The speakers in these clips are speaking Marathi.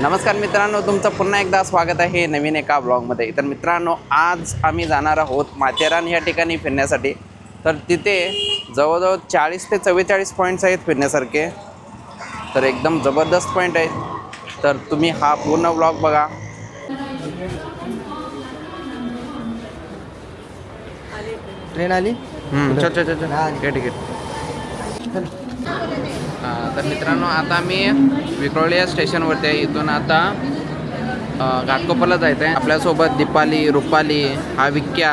नमस्कार मित्रांनो तुमचं पुन्हा एकदा स्वागत आहे नवीन एका ब्लॉगमध्ये तर मित्रांनो आज आम्ही जाणार आहोत माथेरान या ठिकाणी फिरण्यासाठी. तर तिथे जवळजवळ चाळीस ते चव्वेचाळीस पॉईंट्स आहेत फिरण्यासारखे. तर एकदम जबरदस्त पॉईंट आहेत. तर तुम्ही हा पूर्ण ब्लॉग बघा. ट्रेन आली? तिकीट हां, तर मित्रांनो आता आम्ही विक्रोळी या स्टेशनवरती आहे. इथून आता घाटकोपरला जायचं आहे आपल्यासोबत दीपाली रुपाली हा विक्या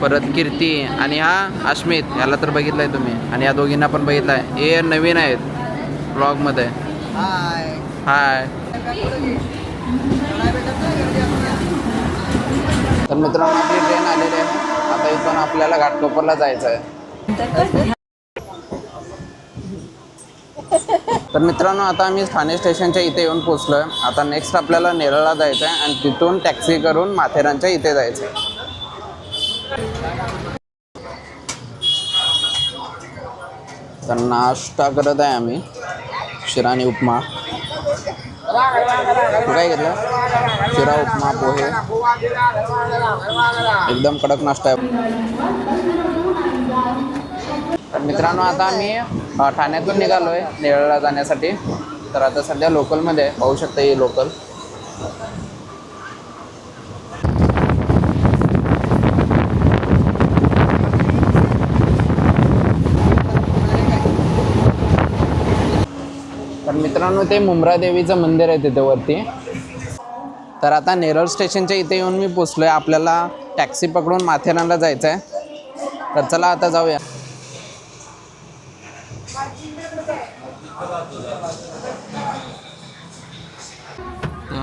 परत कीर्ती आणि हा अश्मित याला तर बघितलं आहे तुम्ही. आणि या दोघींना पण बघितलं आहे हे नवीन आहेत ब्लॉगमध्ये. हाय. हाय. तर मित्रांनो आपली ट्रेन आलेली आहे. आता इथून आपल्याला घाटकोपरला जायचं आहे तर मित्रांनो आता आम्ही ठाणे स्टेशनच्या इथे येऊन पोचलो आहे आता नेक्स्ट आपल्याला नेरळला जायचं आहे आणि तिथून टॅक्सी करून माथेरानच्या इथे जायचं आहे तर नाश्ता करत आहे आम्ही. शिराणी उपमा. काय घेतलं? शिरा उपमा पोहे. एकदम कडक नाश्ता आहे. तर मित्रांनो आता आम्ही ठाण्यातून निघालो आहे नेरळला जाण्यासाठी. तर आता सध्या लोकलमध्ये आहे. पाहू शकता ही लोकल. तर मित्रांनो ते मुंब्रा देवीचं मंदिर आहे तिथे वरती. तर आता नेरळ स्टेशनच्या इथे येऊन मी पोचलो आहे आपल्याला टॅक्सी पकडून माथेरानला जायचं आहे तर चला आता जाऊया.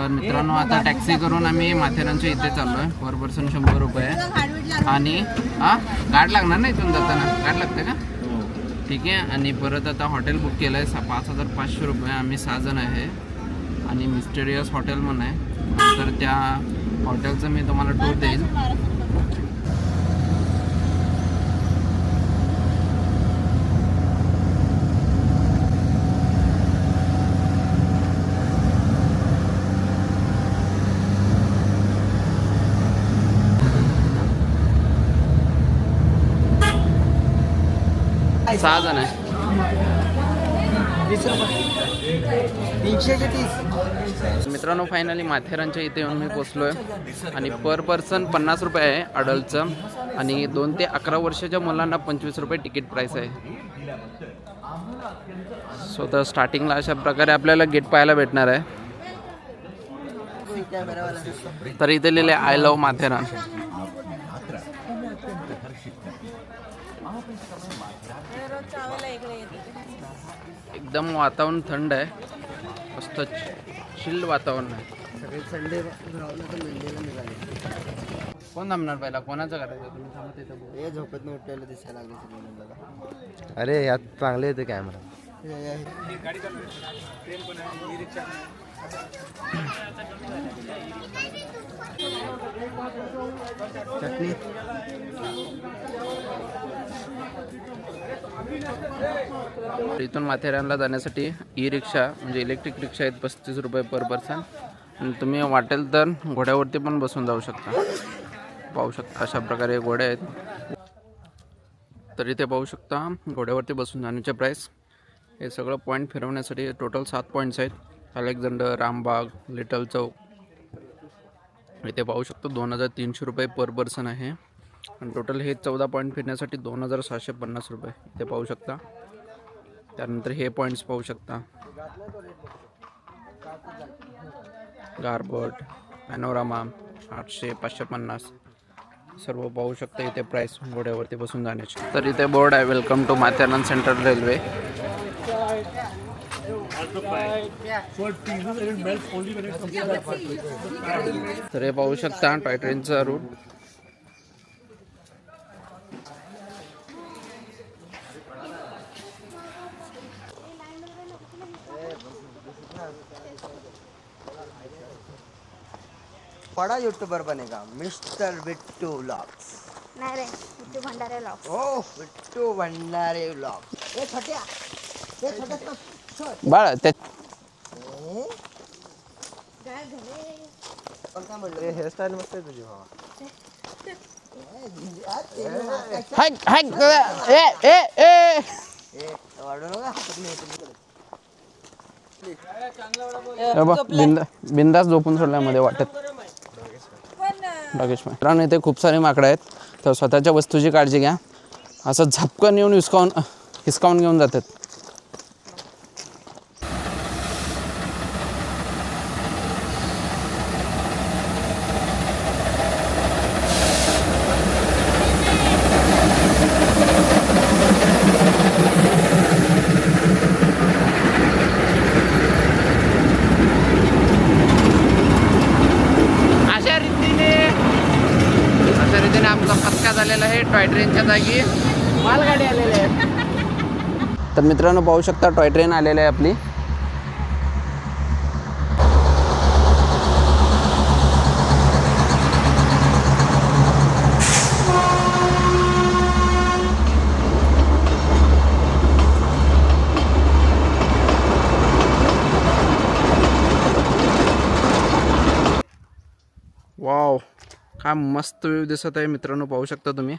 तर मित्रांनो आता टॅक्सी करून आम्ही माथेरानच्या इथे चाललो आहे पर पर्सन शंभर रुपये. आणि हा गाड लागणार ना इथून जाताना? गाड लागते का? ठीक आहे. आणि परत आता हॉटेल बुक केलं आहे पाच हजार पाचशे रुपये. आम्ही सहा जण आहे. आणि मिस्टेरियस हॉटेल म्हणून आहे. तर त्या हॉटेलचं मी तुम्हाला टूर देईल सहा जण आहे. तीनशेचे तीस. मित्रांनो फायनली माथेरानच्या इथे येऊन मी पोचलो आहे आणि पर पर्सन पन्नास रुपये आहे अडल्टचं आणि दोन ते अकरा वर्षाच्या मुलांना पंचवीस रुपये तिकीट प्राईस आहे. सो तर स्टार्टिंगला अशा प्रकारे आपल्याला गेट पाहायला भेटणार आहे. तर इथे लिहिले आय लव्ह माथेरान एकदम वातावरण थंड आहे. मस्त चिल्ड वातावरण आहे. सगळे संडे तर निघाले कोण थांबणार पहिला? कोणाचं करायचं? तुम्ही. हे झोपेत उठलेलं दिसायला लागले सगळे मुलाला अरे यात चांगले येते कॅमेरा चटणी. इथून माथेरानला जाण्यासाठी ई रिक्षा म्हणजे इलेक्ट्रिक रिक्षा आहेत पस्तीस रुपये पर पर्सन आणि तुम्ही वाटेल तर घोड्यावरती पण बसून जाऊ शकता. पाहू शकता अशा प्रकारे घोडे आहेत. तर इथे पाहू शकता घोड्यावरती बसून जाण्याचे प्राईस हे सगळं पॉईंट फिरवण्यासाठी टोटल सात पॉईंट्स आहेत. Alexander Rambagh little Chowk. इथे पाहू शकतो दोन हजार तीनशे रुपये पर पर्सन आहे. आणि टोटल हे चौदा पॉईंट फिरण्यासाठी दोन हजार सहाशे पन्नास रुपये इथे पाहू शकता. त्यानंतर हे पॉईंट्स पाहू शकता. गारबट पॅनोरामा आठशे पाचशे पन्नास. सर्व पाहू शकता इथे प्राईस घोड्यावरती बसून जाण्याची. तर इथे बोर्ड आहे welcome to Matheran central railway तर हे पाहू शकता टॉय ट्रेनचा रूट बडा युट्यूबर बनेगा मिस्टर बिट्टू व्लॉग्स नाही रे भंडारे लाव ओ बिट्टू भंडारे व्लॉग ए छोट्या ए छोट्या ए, पण काय म्हणलं हेअरस्टाईल मस्त आहे तुझी भावा. हाय हाय ए. ए ए ए। वाढू नका हातात नाही बिंदा बिंदास झोपून सोडल्या मध्ये वाटत. डागेश मित्रांनो इथे खूप सारे माकडं आहेत. तर स्वतःच्या वस्तूची काळजी घ्या. असं झपकन येऊन हिसकावून हिसकावून घेऊन जातात. जागी मालगाडी आलेली आहे. तर मित्रांनो पाहू शकता टॉय ट्रेन आलेली आहे आपली. वाव काय मस्त व्ह्यू दिसत आहे मित्रांनो पाहू शकता तुम्ही.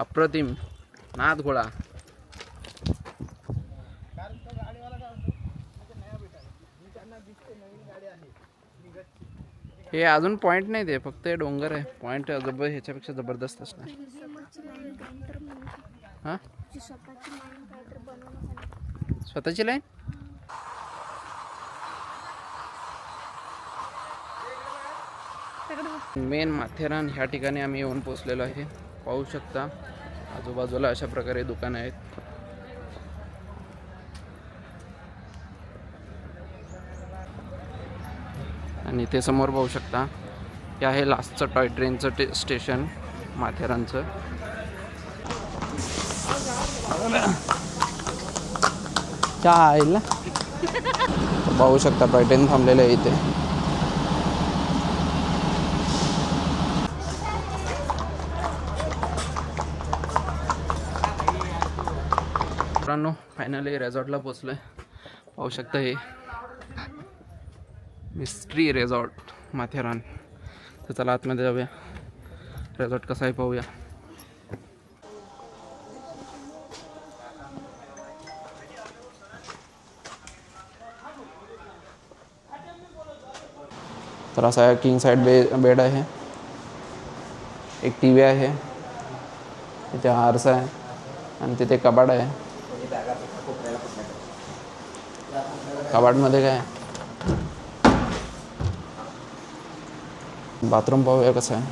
अप्रतिम. नाद घोडा. हे अजून पॉइंट नाही ते फक्त हे डोंगर आहे. पॉइंट जबर ह्याच्यापेक्षा जबरदस्त असणार. हां? स्वतःची लाईन मेन माथेरान ह्या ठिकाणी आम्ही येऊन पोचलेलो आहे. पाहू शकता. आजूबाजूला अशा प्रकारे दुकानं आहेत. आणि ते समोर पाहू शकता. हे आहे लास्टचं टॉय ट्रेनचं टे स्टेशन माथेरानचं. चहा ना? पाहू शकता टॉय ट्रेन थांबलेलं आहे इथे. फायनली रेझॉर्टला पोचलो आहे पाहू शकता हे. Mystery resort Matheran. तर चला आतमध्ये जाऊया. रेझॉर्ट कसा आहे पाहूया. तर असा किंग साईड बे बेड आहे. एक टी व्ही आहे. तिथे आरसा आहे. आणि तिथे कबाड आहे. कबाडमध्ये काय? बाथरूम पाहूया कसं आहे.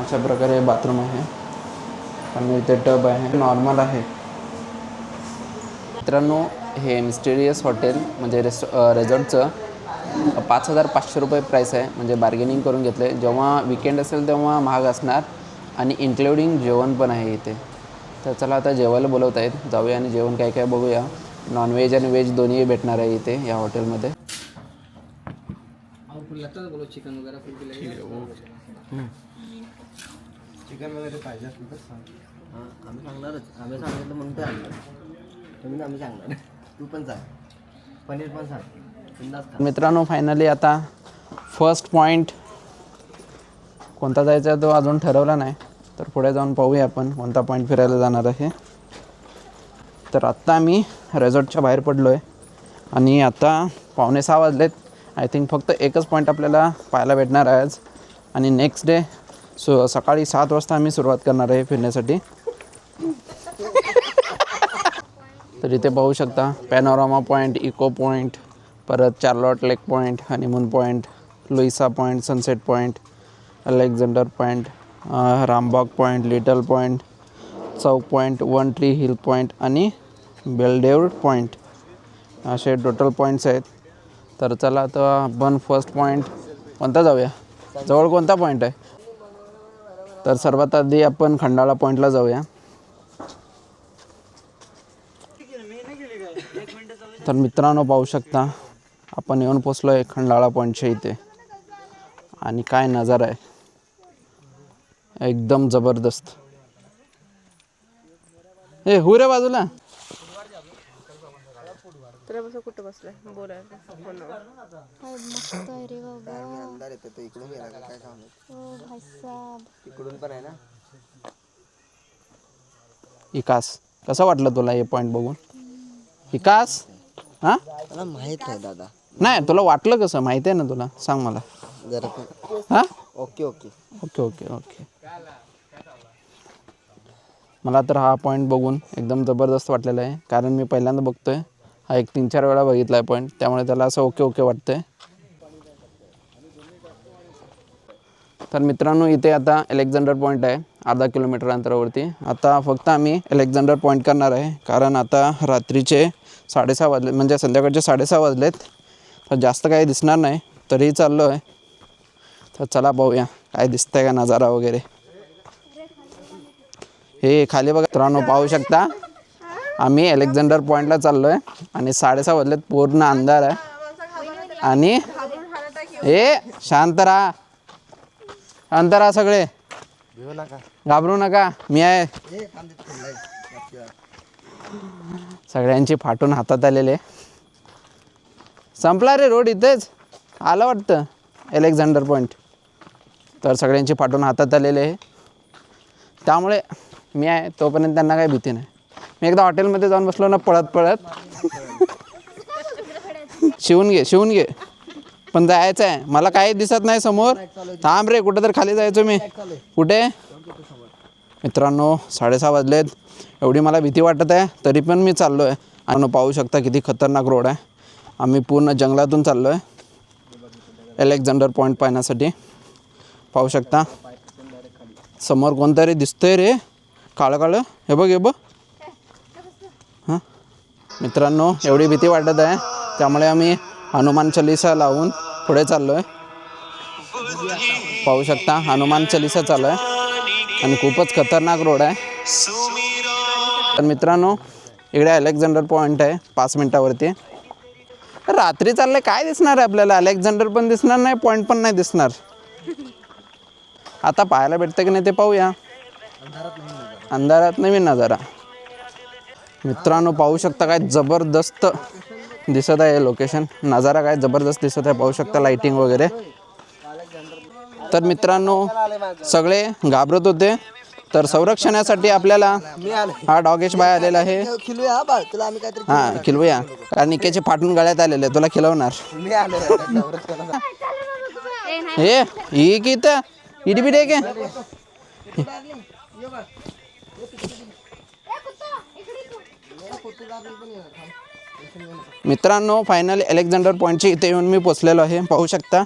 अशा प्रकारे बाथरूम आहे. आणि इथे टब आहे. नॉर्मल आहे. मित्रांनो हे मिस्टेरियस हॉटेल म्हणजे रेस्ट रेझॉर्टचं पाच हजार पाचशे रुपये प्राईस आहे. म्हणजे बार्गेनिंग करून घेतलं आहे जेव्हा विकेंड असेल तेव्हा महाग असणार आणि इन्क्लुडिंग जेवण पण आहे इथे. तर चला आता जेवायला बोलवत आहेत जाऊया आणि जेवण काय काय बघूया. नॉनव्हेज आणि व्हेज दोन्ही भेटणार आहे इथे या हॉटेलमध्ये चिकन वगैरे पाहिजे असलं तर सांग. हां आम्ही सांगणारच. आम्ही सांगितलं म्हणून ते आणलं. तुम्ही आम्ही सांगणार. तू पण सांग. पनीर पण सांग. बिंदास खा. मित्रांनो फायनली आता फर्स्ट पॉईंट कोणता जायचा आहे तो अजून ठरवला नाही. तर पुढे जाऊन पाहूया आपण कोणता पॉईंट फिरायला जाणार आहे. तर आत्ता आम्ही रेझॉर्टच्या बाहेर पडलो आहे आणि आता पावणे सहा वाजलेत. आय थिंक फक्त एकच पॉईंट आपल्याला पाहायला भेटणार आहे आज. आणि नेक्स्ट डे सु सकाळी सात वाजता आम्ही सुरुवात करणार आहे फिरण्यासाठी. तर इथे पाहू शकता पॅनोरामा पॉईंट इको पॉईंट परत Charlotte lake point honeymoon point Louisa point sunset point Alexander point Rambagh point little point Chowk point one tree hill point आणि बेलडेव पॉईंट असे टोटल पॉईंट्स आहेत. तर चला आता आपण फर्स्ट पॉईंट कोणता जाऊया? जवळ कोणता पॉईंट आहे? तर सर्वात आधी आपण खंडाळा पॉईंटला जाऊया. तर मित्रांनो पाहू शकता आपण येऊन पोचलो आहे खंडाळा पॉईंटच्या इथे. आणि काय नजारा आहे. एकदम जबरदस्त. ए हो रे बाजूला. मित्र बस कुठं बसलाय? बोलायला फोनवर काय मस्त आहे रे बाबा. अंधार येतो तो इकडून गेला का काय काम आहे? ओ भाई साहब इकडून पण आहे ना? विकास कसं वाटलं तुला हे पॉईंट बघून? विकास? हां? मला माहीत आहे दादा. नाही तुला वाटलं कसं? माहिती आहे ना तुला? सांग मला. जरा हां? Okay okay. Okay okay okay. मला तर हा पॉईंट बघून एकदम जबरदस्त वाटलेला आहे. कारण मी पहिल्यांदा बघतोय हा एक तीन चार वेळा बघितला आहे पॉईंट त्यामुळे त्याला असं ओके ओके वाटतंय. तर मित्रांनो इथे आता अलेक्झांडर पॉईंट आहे अर्धा किलोमीटर अंतरावरती. आता फक्त आम्ही अलेक्झांडर पॉईंट करणार आहे. कारण आता रात्रीचे साडेसहा वाजले म्हणजे संध्याकाळचे साडेसहा वाजलेत. तर जास्त काही दिसणार नाही तरीही चाललो आहे तर चला पाहूया काय दिसतंय का नजारा वगैरे. हे खाली बघा. मित्रांनो पाहू शकता. आम्ही अलेक्झांडर पॉईंटला चाललो आहे आणि साडेसहा वाजलेत. पूर्ण अंधार आहे. आणि हे शांत राहा. शांत राहा सगळे. घाबरू नका. मी आहे. सगळ्यांची फाटून हातात आलेले संपला रे रोड इथेच. आलं वाटतं अलेक्झांडर पॉईंट तर सगळ्यांची फाटून हातात आलेले आहे. त्यामुळे मी आहे तोपर्यंत त्यांना काही भीती नाही. मी एकदा हॉटेलमध्ये जाऊन बसलो ना पळत पळत. शिवून घे शिवून घे. पण जायचं आहे मला काही दिसत नाही समोर. थांब रे कुठं तर खाली जायचो मी. कुठे? मित्रांनो साडेसहा वाजलेत. एवढी मला भीती वाटत आहे तरी पण मी चाललो आहे आणि पाहू शकता किती खतरनाक रोड आहे. आम्ही पूर्ण जंगलातून चाललो आहे अलेक्झांडर पॉईंट पाहण्यासाठी. पाहू शकता. समोर कोणतरी दिसतंय रे. काळं काळं? हे बघ हे बघ. हां? मित्रांनो एवढी भीती वाटत आहे. त्यामुळे आम्ही हनुमान चालिसा लावून पुढे चाललो आहे पाहू शकता हनुमान चालिसा चालू आहे. आणि खूपच खतरनाक रोड आहे. तर मित्रांनो इकडे अलेक्झांडर पॉईंट आहे पाच मिनटावरती. रात्री चाललंय काय दिसणार आहे आपल्याला? अलेक्झांडर पण दिसणार नाही पॉईंट पण नाही दिसणार. आता पाहायला भेटतं की नाही ते पाहूया. अंधारात नवीन नजारा. मित्रांनो पाहू शकता काय जबरदस्त दिसत आहे लोकेशन नजारा काय जबरदस्त दिसत आहे पाहू शकता लाइटिंग वगैरे. तर मित्रांनो सगळे घाबरत होते. तर संरक्षणासाठी आपल्याला हा डॉगेश बाय आलेला आहे. हा खिलवूया कारण निकेचे फाटून गळ्यात आलेले तुला खिलवणार. हे ही की इडबिड आहे मित्रांनो फायनली अलेक्झांडर पॉईंटची इथे येऊन मी पोचलेलो आहे. पाहू शकता.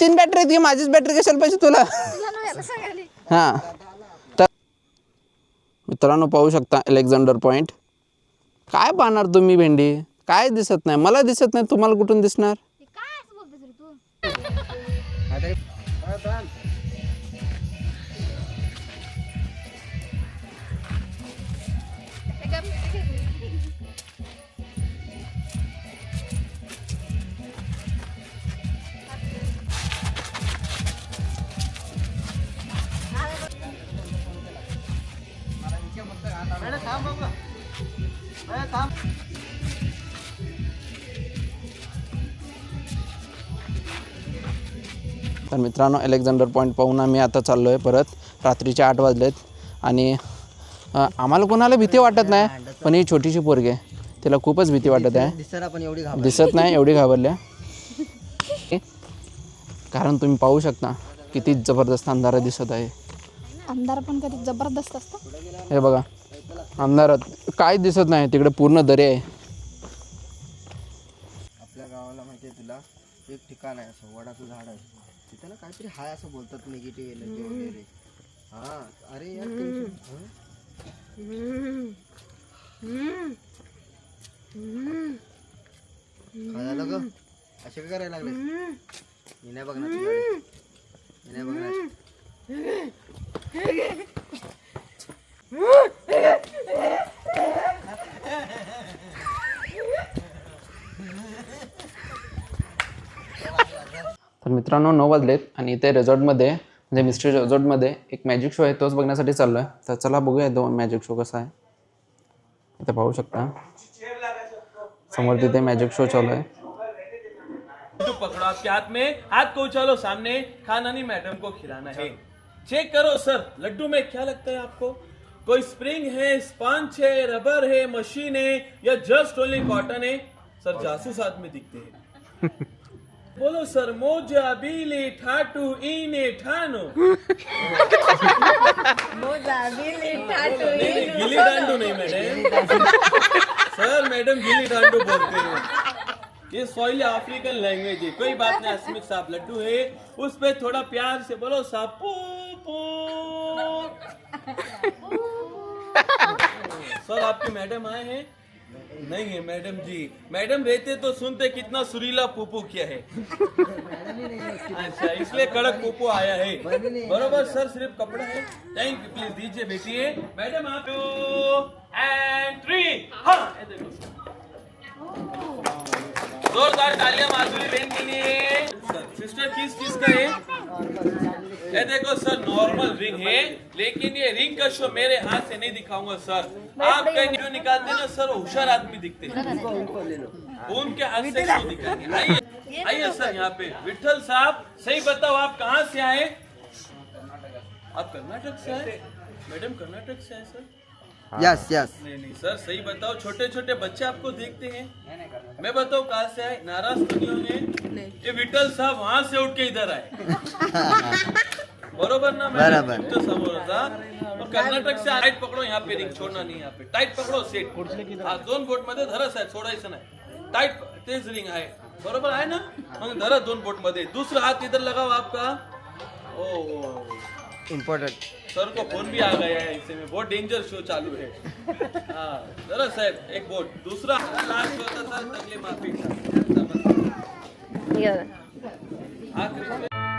तीन बॅटरी आहेत की? माझीच बॅटरी कशाला पाहिजे तुला? हां. तर मित्रांनो पाहू शकता अलेक्झांडर पॉईंट काय पाहणार तुम्ही भेंडी? काय दिसत नाही? मला दिसत नाही तुम्हाला कुठून दिसणार? मित्रांनो अलेक्झांडर पॉईंट पाहून आम्ही आता चाललो आहे परत. रात्रीचे आठ वाजलेत आणि आम्हाला कोणाला भीती वाटत नाही पण ही छोटीशी पोरगी आहे. तिला खूपच भीती वाटत आहे. दिसत नाही एवढी घाबरल्या. कारण तुम्ही पाहू शकता किती जबरदस्त अंधारा दिसत आहे. अंधार पण कधी जबरदस्त असतो? हे बघा अंधारात काय दिसत नाही तिकडे पूर्ण दरी आहे. आपल्या गावाला माहिती आहे तुला एक ठिकाण आहे असं वडाचं झाड आहे. ना काहीतरी हाय असं बोलतात निगेटिव्ह एनर्जी वगैरे. हा अरे यार tension- हं? काय झालं ग असे काय करायला लागले? मी नाही बघणार तुझ्याकडे. मी नाही बघणार. तर मित्रांनो नऊ वाजलेत आणि इथे रिसॉर्टमध्ये म्हणजे मिस्ट्री रिसॉर्टमध्ये एक मॅजिक शो आहे तोच बघण्यासाठी चाललो आहे तर चला बघूया तो मॅजिक शो कसा आहे. इथे पाहू शकता. समोर तिथे मॅजिक शो चालू आहे. पकड़ो आपके हाथ में हाथ को उछालो सामने खाना नहीं मैडम को खिलाना है. चेक करो सर लड्डू में क्या लगता है आपको? कोई स्प्रिंग है स्पंज है रबर है मशीन है या जस्ट ओनली कॉटन है? सर जासूस आदमी दिखते हैं. बोलो सर मोजा बीली ठाटू इने ठानो। नहीं नहीं गिली डांडू नहीं मैडम। सर मैडम गिली डांडू बोलते हैं। ये सॉइल अफ्रीकन लैंग्वेज है। कोई बात नहीं अस्मित साहब लड्डू है। उस पे थोड़ा प्यार से बोलो साहब पू पू। सर आपके मैडम आए हैं। नहीं है, मैडम जी। मैडम, रहते तो सुनते कितना सुरीला पोपो किया है। अच्छा इसलिए कड़क पोपो आया है। बरोबर, सर सिर्फ़ कपड़ा है। थैंक यू प्लीज़ दीजिए बेटी। मैडम, आप हाँ जोरदार तालियाँ, माधुरी बहन के लिए सर सिस्टर किस चीज़ का है ये देखो नॉर्मल रिंग है लेकिन ये रिंग का शो मेरे हाथ से नहीं दिखाऊँगा सर आप कहीं वीडियो निकालते ना सर होशियार आदमी दिखते हैं। उनके हाथ से शो दिखाएँगे। आइए आइए सर यहाँ पे। विठल साहब सही बताओ आप कहाँ से आए? आप कर्नाटक से आए? मैडम कर्नाटक से आए सर यस यस नहीं नहीं सर सही बताओ छोटे छोटे बच्चे आपको देखते हैं? मैं बताऊँ कहाँ से आए? नाराज़ तो नहीं होंगे? ये विठल साहब वहाँ से उठ के इधर आए। बरोबर ना? बरोबर. समोर होता कर्नाटक से टाईट पकडो यहाँ पे रिंग छोडणार नाही यहाँ पे टाईट पकडो सेट हा दोन बोटमध्ये धरस आहे सोडायचं नाही. टाईट तेच रिंग आहे. बरोबर आहे ना? मग धरा दोन बोटमध्ये दूसरा हाथ इधर लगाओ आपका. ओ, इम्पॉर्टंट सर को फोन भी आ गया है इससे में. बहुत डेंजर शो चालू है. हाँ जरा साहब एक बोट. दूसरा लास्ट होता सर तकले माफी. आखिरी